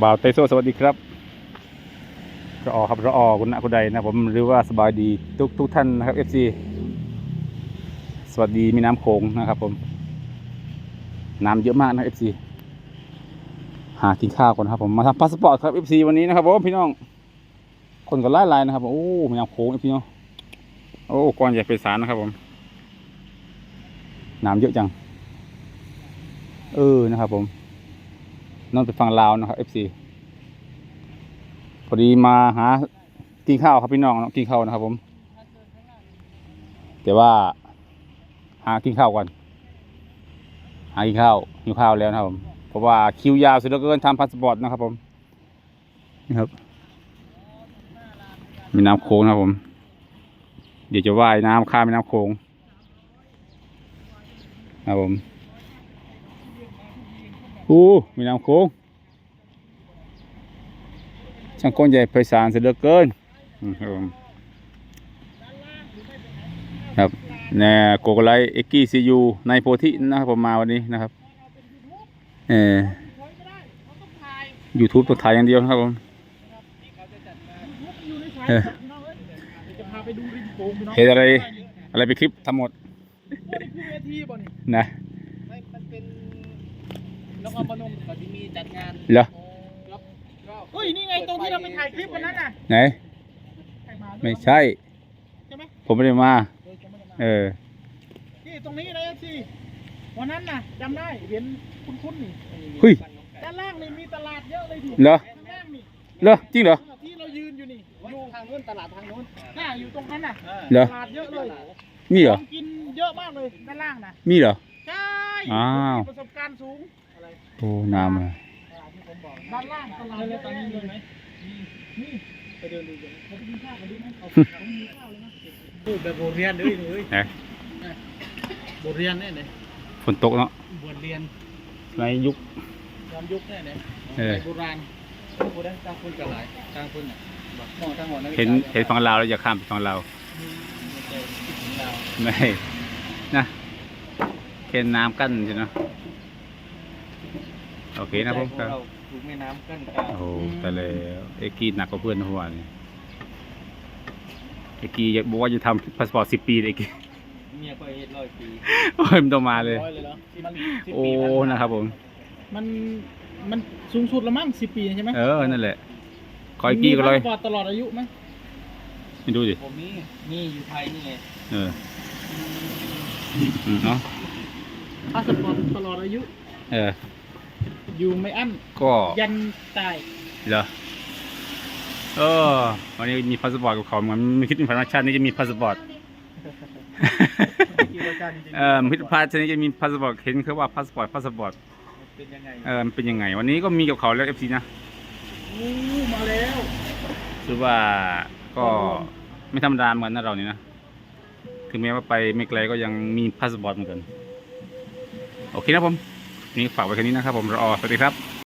บ่าวเตโซสวัสดีครับรอครับรอคุณนะคุณใดนะผมหรือว่าสบายดีทุกทุกท่านนะครับ FC สวัสดีมีน้ำโขงนะครับผม น้ำเยอะมากนะ FC หากินข้าวก่อนครับผมมาทำพาสปอร์ตครับ FC วันนี้นะครับผมพี่น้อง คนก็ไล่ไล่นะครับโอ้มีน้ำโขงพี่น้องโอ้ก้อนใหญ่ไพศาลนะครับผมน้ำเยอะจัง เออนะครับผม นอนไปฝั่งลาวนะครับ FC พอดีมาหากินข้าวครับพี่น้องกินข้าวนะครับ ผม แต่ว่า หากินข้าวก่อนหากินข้าวหิวข้าวแล้วนะครับผมเพราะว่าคิวยาวสุดเหลือเกินทำพาสปอร์ตนะครับ ผมนี่ครับมีน้ำโขงนะครับผม เดี๋ยวจะว่ายน้ำข้ามแม่น้ำโขงนะครับผม อู้มีน้ำโขงช่างก้นใหญ่ไพศาลเสียเหลือเกินอืมครับผมครับแน่โกโกไลเอ็กกี้ซียูในโพธินะครับผมมาวันนี้นะครับเออยูทูบต้องถ่ายอย่างเดียวนะครับผมเออจะพาไปดูริมโขงพี่น้องเห็นอะไร อะไรไปคลิปทั้งหมดนี่คือเวทีบ่นี่นะไม่มันเป็น นครพนมเขาที่มีจัดงานเหรอครับก็เฮ้ยนี่ไงตรงที่เราไปถ่ายคลิปวันนั้นน่ะไหนถ่ายมาด้วยไม่ใช่ใช่ไหมผมไม่ได้มาเออจำไม่ได้เออ นี่ตรงนี้นะสิวันนั้นน่ะจำได้เห็นคุ้นๆนี่เฮ้ยด้านล่างนี่มีตลาดเยอะเลยทีเหรอด้านล่างนี่เหรอจริงเหรอที่เรายืนอยู่นี่อยู่ทางนู้นตลาดทางนู้นน่าอยู่ตรงนั้นน่ะเหรอตลาดเยอะเลยมีเหรอของกินเยอะมากเลยด้านล่างน่ะมีเหรอใช่อ้าวมีประสบการณ์สูงอะไร โอ้น้ำอะด้านล่างตลาดเยอะตอนนี้มีไหมมีไปเดินดูกันเขาไปกินข้าวกันดูไหมเขาเขามีข้าวเลยนะพูดแบบบทเรียนด้วยเลยไหนบทเรียนเนี่ยเนี่ยฝนตกเนาะบทเรียนในยุคย้อนยุคเนี่ยเนี่ยเออโบราณโบราณตั้งคุณกันหลายตั้งคุณอะมองทั้งหมดเห็นเห็นฝั่งลาวแล้วอยากข้ามไปฝั่งลาวไม่นะเห็นน้ำกั้นใช่ไหม โอเคนะผมครับถูกแม่น้ำกั้นกลางโอ้โหแต่แล้วเอ็กกี้หนักกว่าเพื่อนหัวนี่เอ็กกี้บอกว่าจะทำพาสปอร์ตสิบปีเลยเอ็กกี้เมียก็เฮ็ดร้อยปีโอ้ยมันต้องมาเลย ร้อยเลยเหรอมันสิบโอ้ปีพันนะครับผม มันมันสูงสุดละมั้งสิบปีใช่ไหมเออนั่นแหละคอยกี้ก็เลยมีพาสปอร์ตตลอดอายุไหมไม่ดูดิผมมีมีอยู่ไทยนี่ไงเอออืมเนาะพาสปอร์ตตลอดอายุ เออ อยู่ไม่อั้นก็ ยันตายเหรอ เออ วันนี้มีพาสปอร์ตกับเขาเหมือนไม่คิดถึงพนักชาตินี้จะมีพาสปอร์ต เออมิตรพาชนี้จะมีพาสปอร์ต เห็นเขาว่าพาสปอร์ต พาสปอร์ต เป็นยังไงเออมันเป็นยังไง วันนี้ก็มีกับเขาแล้วเอฟซีนะอู้มาแล้วคือว่าก็ไม่ธรรมดาเหมือนนะเรานี่นะ ถึงแม้ว่าไปไม่ไกลก็ยังมีพาสปอร์ตเหมือนกัน โอเคนะผม นี่ฝากไว้แค่นี้นะครับผมรอสวัสดีครับ